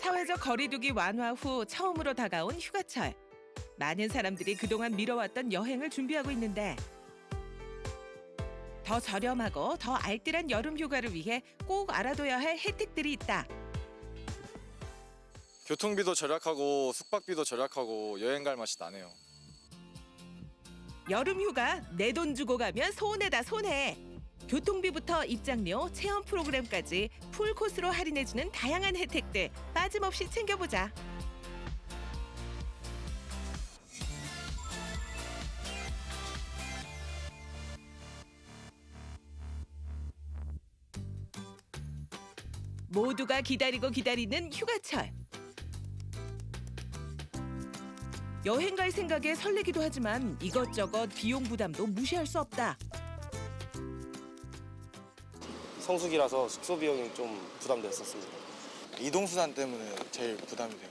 사회적 거리두기 완화 후 처음으로 다가온 휴가철. 많은 사람들이 그동안 미뤄왔던 여행을 준비하고 있는데 더 저렴하고 더 알뜰한 여름 휴가를 위해 꼭 알아둬야 할 혜택들이 있다. 교통비도 절약하고 숙박비도 절약하고 여행 갈 맛이 나네요. 여름 휴가 내 돈 주고 가면 손해다 손해. 교통비부터 입장료, 체험 프로그램까지 풀 코스로 할인해주는 다양한 혜택들 빠짐없이 챙겨보자. 모두가 기다리고 기다리는 휴가철. 여행 갈 생각에 설레기도 하지만 이것저것 비용 부담도 무시할 수 없다. 성수기라서 숙소 비용이 좀 부담됐었습니다. 이동 수단 때문에 제일 부담이 돼요.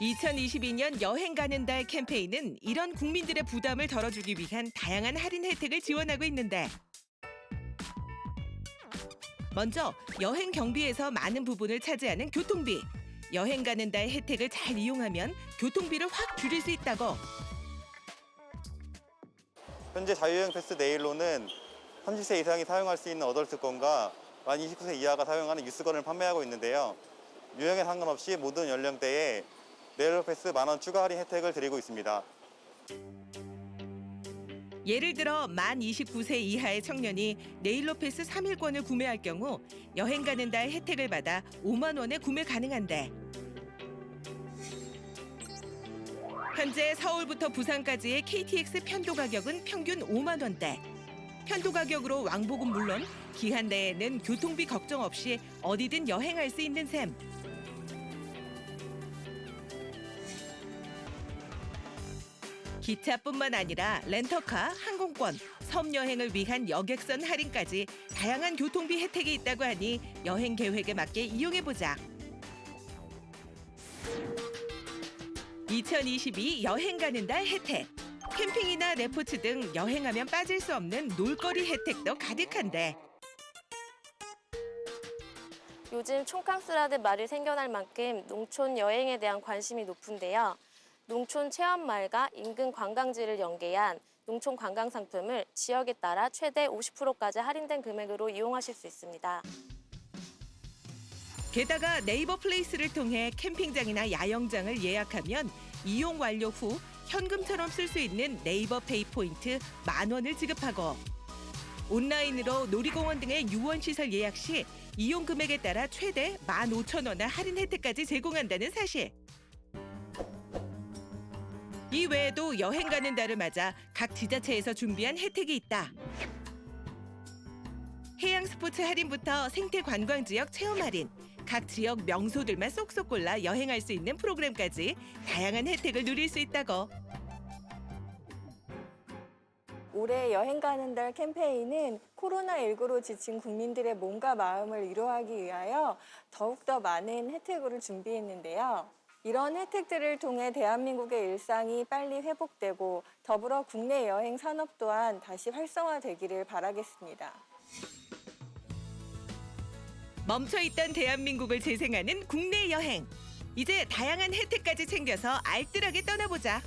2022년 여행 가는 달 캠페인은 이런 국민들의 부담을 덜어주기 위한 다양한 할인 혜택을 지원하고 있는데 먼저 여행 경비에서 많은 부분을 차지하는 교통비. 여행 가는 달 혜택을 잘 이용하면 교통비를 확 줄일 수 있다고. 현재 자유여행 패스 네일로는 30세 이상이 사용할 수 있는 어덜트권과 만 29세 이하가 사용하는 유스권을 판매하고 있는데요. 유형에 상관없이 모든 연령대에 네일로 패스 만원 추가 할인 혜택을 드리고 있습니다. 예를 들어 만 29세 이하의 청년이 네일로 패스 3일권을 구매할 경우 여행 가는 달 혜택을 받아 5만 원에 구매 가능한데 현재 서울부터 부산까지의 KTX 편도 가격은 평균 5만 원대. 편도 가격으로 왕복은 물론 기한 내에는 교통비 걱정 없이 어디든 여행할 수 있는 셈. 기차뿐만 아니라 렌터카, 항공권, 섬 여행을 위한 여객선 할인까지 다양한 교통비 혜택이 있다고 하니 여행 계획에 맞게 이용해 보자. 2022 여행 가는 달 혜택. 캠핑이나 레포츠 등 여행하면 빠질 수 없는 놀거리 혜택도 가득한데 요즘 촌캉스라는 말이 생겨날 만큼 농촌 여행에 대한 관심이 높은데요. 농촌 체험마을과 인근 관광지를 연계한 농촌 관광 상품을 지역에 따라 최대 50%까지 할인된 금액으로 이용하실 수 있습니다. 게다가 네이버 플레이스를 통해 캠핑장이나 야영장을 예약하면 이용 완료 후 현금처럼 쓸 수 있는 네이버 페이 포인트 만 원을 지급하고 온라인으로 놀이공원 등의 유원 시설 예약 시 이용 금액에 따라 최대 만 오천 원의 할인 혜택까지 제공한다는 사실. 이 외에도 여행 가는 달을 맞아 각 지자체에서 준비한 혜택이 있다. 해양 스포츠 할인부터 생태 관광 지역 체험 할인, 각 지역 명소들만 쏙쏙 골라 여행할 수 있는 프로그램까지 다양한 혜택을 누릴 수 있다고. 올해 여행 가는 달 캠페인은 코로나19로 지친 국민들의 몸과 마음을 위로하기 위하여 더욱더 많은 혜택을 준비했는데요. 이런 혜택들을 통해 대한민국의 일상이 빨리 회복되고 더불어 국내 여행 산업 또한 다시 활성화되기를 바라겠습니다. 멈춰있던 대한민국을 재생하는 국내 여행. 이제 다양한 혜택까지 챙겨서 알뜰하게 떠나보자.